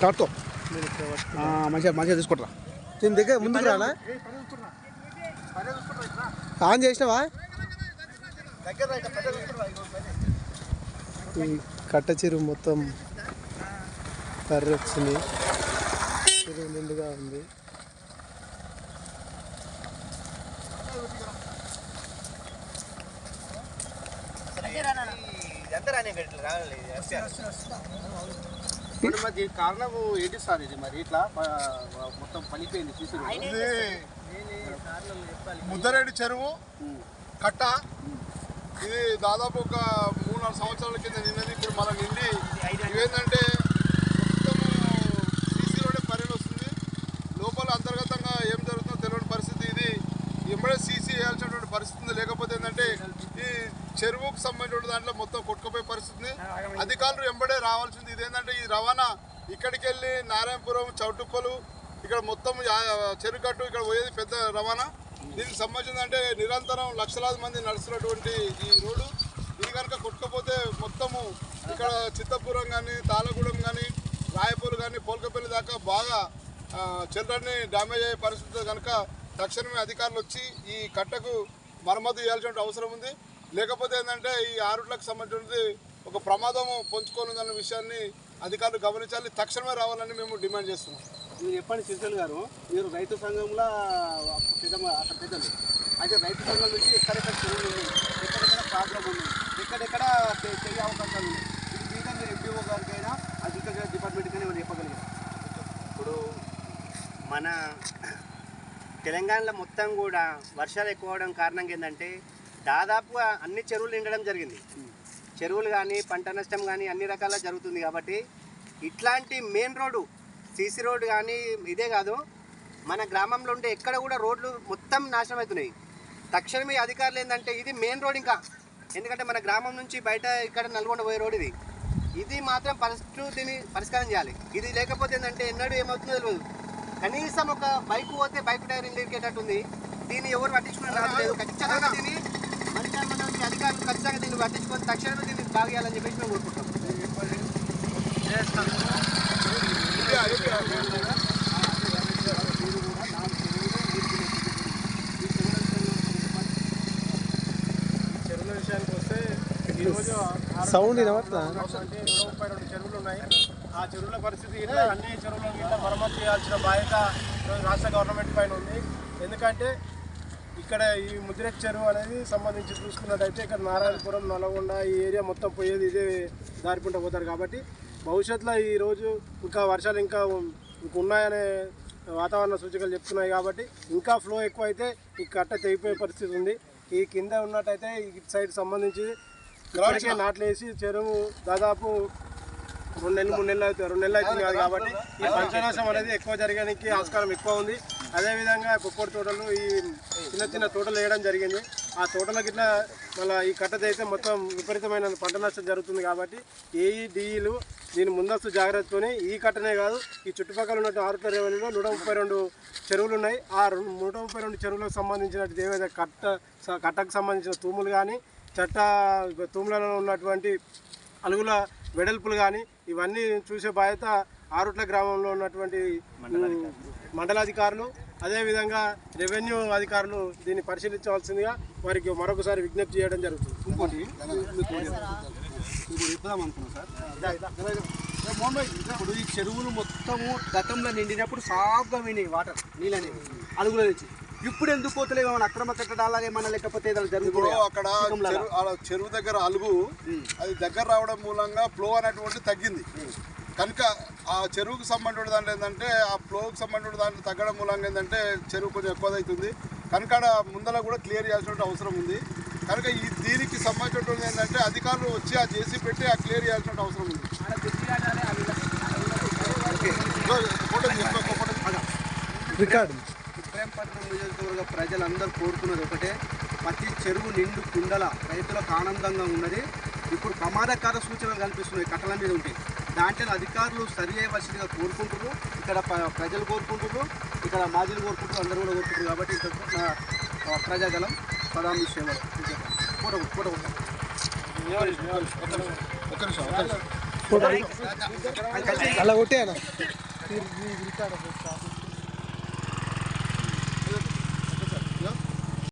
కడతాం మంచిగా మంచిగా తీసుకుంటారా. దీని దగ్గర ముందుకు రానా? ఆన్ చేసినావా? ఈ కట్ట చెరువు మొత్తం కర్ర వచ్చింది. చెరువు నిండుగా ఉంది. మరి దీనికి కారణం ఏంటి సార్ ఇది మరి? ఇట్లా మొత్తం ముద్దరేడి చెరువు కట్ట. ఇది దాదాపు ఒక మూడు నాలుగు సంవత్సరాల కింద నిన్నది ఇప్పుడు మన నిండి. ఇవేంటంటే మొత్తము సీసీ రోడ్డే పర్యటన వస్తుంది లోపల అంతర్గతంగా ఏం జరుగుతుందో తెలియని పరిస్థితి ఇది ఎంబడే సీసీ వేయాల్సినటువంటి పరిస్థితి ఉంది. లేకపోతే ఏంటంటే ఈ చెరువుకు సంబంధించిన దాంట్లో మొత్తం కొట్టుకుపోయే పరిస్థితి అధికారులు ఎంబడే రావాల్సింది ఇదేంటంటే ఈ రవాణా ఇక్కడికి వెళ్ళి నారాయణపురం చౌటుప్పలు ఇక్కడ మొత్తం చెరుకట్టు ఇక్కడ పోయేది పెద్ద రవాణా. దీనికి సంబంధించింది అంటే నిరంతరం లక్షలాది మంది నడుస్తున్నటువంటి ఈ రోడ్డు. ఇది కనుక కొట్టుకపోతే మొత్తము ఇక్కడ చిత్తపురం కానీ తాళగూడెం కానీ రాయపూర్ కానీ పోల్కపల్లి దాకా బాగా ఆ, చిల్డ్రన్ని డ్యామేజ్ అయ్యే పరిస్థితి కనుక తక్షణమే అధికారులు వచ్చి ఈ కట్టకు మరమ్మతు చేయాల్సిన అవసరం ఉంది. లేకపోతే ఏంటంటే ఈ ఆరుట్లకు సంబంధించినది ఒక ప్రమాదము పొంచుకోనుందన్న విషయాన్ని అధికారులు గమనించాలి. తక్షణమే రావాలని మేము డిమాండ్ చేస్తున్నాం. మీరు చెప్పండి శిశులు గారు మీరు రైతు సంఘంలో పెద్ద అక్కడ పెద్దలు. అయితే రైతు సంఘం నుంచి ఎక్కడెక్కడ చెరువులు ఉన్నాయి ఎక్కడెక్కడ ప్రాబ్లం ఉంది ఎక్కడెక్కడ చే- చేయ అవకాశాలు ఉన్నాయి ఇది మీద మీరు ఎంపీఓ గారికైనా అగ్రికల్చర్ డిపార్ట్మెంట్కైనా ఏమైనా చెప్పగలిగారు? ఇప్పుడు మన తెలంగాణలో మొత్తం కూడా వర్షాలు ఎక్కువ అవడం కారణంగా ఏంటంటే దాదాపుగా అన్ని చెరువులు నిండడం జరిగింది. చెరువులు కానీ పంట నష్టం కానీ అన్ని రకాల జరుగుతుంది కాబట్టి ఇట్లాంటి మెయిన్ రోడ్డు సీసీ రోడ్డు కానీ ఇదే కాదు మన గ్రామంలో ఉండే ఎక్కడ కూడా రోడ్లు మొత్తం నాశనం అవుతున్నాయి. తక్షణమే అధికారులు ఏంటంటే ఇది మెయిన్ రోడ్ ఇంకా. ఎందుకంటే మన గ్రామం నుంచి బయట ఇక్కడ నల్గొండ పోయే రోడ్ ఇది. ఇది మాత్రం దీన్ని పరిష్కారం చేయాలి. ఇది లేకపోతే ఏంటంటే ఎన్నడూ ఏమవుతుందో తెలియదు. కనీసం ఒక బైక్ పోతే బైక్ టైర్ ఇండికేటట్టుంది దీన్ని ఎవరు పట్టించుకునే రాదు లేదు ఖచ్చితంగా దీన్ని మంచి అధికారులు ఖచ్చితంగా దీన్ని పట్టించుకొని తక్షణమే దీన్ని బాగా చేయాలని చెప్పేసి మేము కోరుకుంటాం చెరువుల విషయానికి వస్తే ఈరోజు సౌండ్ అంటే నూట ముప్పై రెండు చెరువులు ఉన్నాయి. చెరువుల పరిస్థితి ఇట్లా అన్ని చెరువుల ఇట్లా మరమ్మతు చేయాల్సిన బాధ్యత రాష్ట్ర గవర్నమెంట్ పైన ఉంది. ఎందుకంటే ఇక్కడ ఈ ముద్రెక్ చెరువు అనేది సంబంధించి చూసుకున్నట్టయితే ఇక్కడ నారాయణపురం నల్గొండ ఈ ఏరియా మొత్తం పోయేది ఇదే దారిపుంట పోతారు కాబట్టి భవిష్యత్తులో ఈ రోజు ఇంకా వర్షాలు ఇంకా ఇంకా ఉన్నాయనే వాతావరణ సూచికలు చెప్తున్నాయి కాబట్టి ఇంకా ఫ్లో ఎక్కువ అయితే ఈ కట్ట తెగిపోయే పరిస్థితి ఉంది. ఈ కింద ఉన్నట్టయితే ఈ సైడ్ సంబంధించి నాట్లేసి చెరువు దాదాపు రెండు నెలలు మూడు నెలలు అవుతాయి రెండు నెలలు అవుతుంది కాదు కాబట్టి ఈ పంచనాశం అనేది ఎక్కువ జరగడానికి ఆస్కారం ఎక్కువ ఉంది. అదేవిధంగా కుక్కడి తోటలు ఈ చిన్న చిన్న తోటలు వేయడం జరిగింది. ఆ తోటల ఇట్లా మళ్ళీ ఈ కట్టది అయితే మొత్తం విపరీతమైన పంట నష్టం జరుగుతుంది కాబట్టి ఏఈ డిఈలు దీని ముందస్తు జాగ్రత్తతోనే ఈ కట్టనే కాదు ఈ చుట్టుపక్కల ఉన్న ఆరుట రెవెన్యూలో నూట ముప్పై రెండు చెరువులు ఉన్నాయి. ఆ రెండు నూట ముప్పై రెండు చెరువులకు సంబంధించినట్టు ఏవైతే కట్ట స- కట్టకు సంబంధించిన తూములు కానీ చట్ట తూములలో ఉన్నటువంటి అలుగుల వెడల్పులు కానీ ఇవన్నీ చూసే బాధ్యత ఆరుట్ల గ్రామంలో ఉన్నటువంటి మండలాధికారులు. అదేవిధంగా రెవెన్యూ అధికారులు దీన్ని పరిశీలించవలసిందిగా వారికి మరొకసారి విజ్ఞప్తి చేయడం జరుగుతుంది. ఇంకోటి ఇప్పుడు చెప్దాం అనుకున్నాం సార్. ఇప్పుడు ఈ చెరువులు మొత్తము గతంలో నిండినప్పుడు సాగుగా విని వాటర్ నీళ్ళు అనేవి అడుగులో నుంచి ఇప్పుడు ఎందుకు పోతలేవు? ఏమైనా అక్రమ కట్టడాలా ఏమన్నా లేకపోతే ఏదైనా ఇప్పుడు జరుగుతుందా? అక్కడ. చెరువు ఆడ చెరువు దగ్గర అలుగు అది దగ్గర రావడం మూలంగా ఫ్లో అనేటువంటి తగ్గింది. కనుక ఆ చెరువుకు సంబంధించిన దాంట్లో ఏంటంటే ఆ ఫ్లోకి సంబంధించిన దాంట్లో తగ్గడం మూలంగా ఏంటంటే చెరువు కొంచెం ఎక్కువ అవుతుంది కనుక ఆడ ముందర కూడా క్లియర్ చేయాల్సిన అవసరం ఉంది. కనుక ఈ దీనికి సంబంధించినటువంటి ఏంటంటే అధికారులు వచ్చి ఆ జేసీ పెట్టి ఆ క్లియర్ చేయాల్సిన అవసరం ఉంది. ఫోటో తీసుకో, ఒక ఫోటో తీసుకో. రికార్డు. నియోజకవర్గ ప్రజలందరూ కోరుకున్నది ఒకటే. ప్రతి చెరువు నిండు కుండల రైతులకు ఆనందంగా ఉన్నది. ఇప్పుడు ప్రమాదకర సూచనలు కనిపిస్తున్నాయి. కట్టల మీద ఉంటాయి దాంట్లో అధికారులు సరి చేయవలసిందిగా కోరుకుంటున్నారు. ఇక్కడ ప్రజలు కోరుకుంటున్నారు. ఇక్కడ మాజీలు కోరుకుంటారు అందరూ కూడా కోరుకుంటారు కాబట్టి ఇక్కడ ప్రజాగలం పదామి సేవలు ఫోటో ఫోటో ఒక్క నిమిషం నిమిషం. అలా కొట్టేయనా?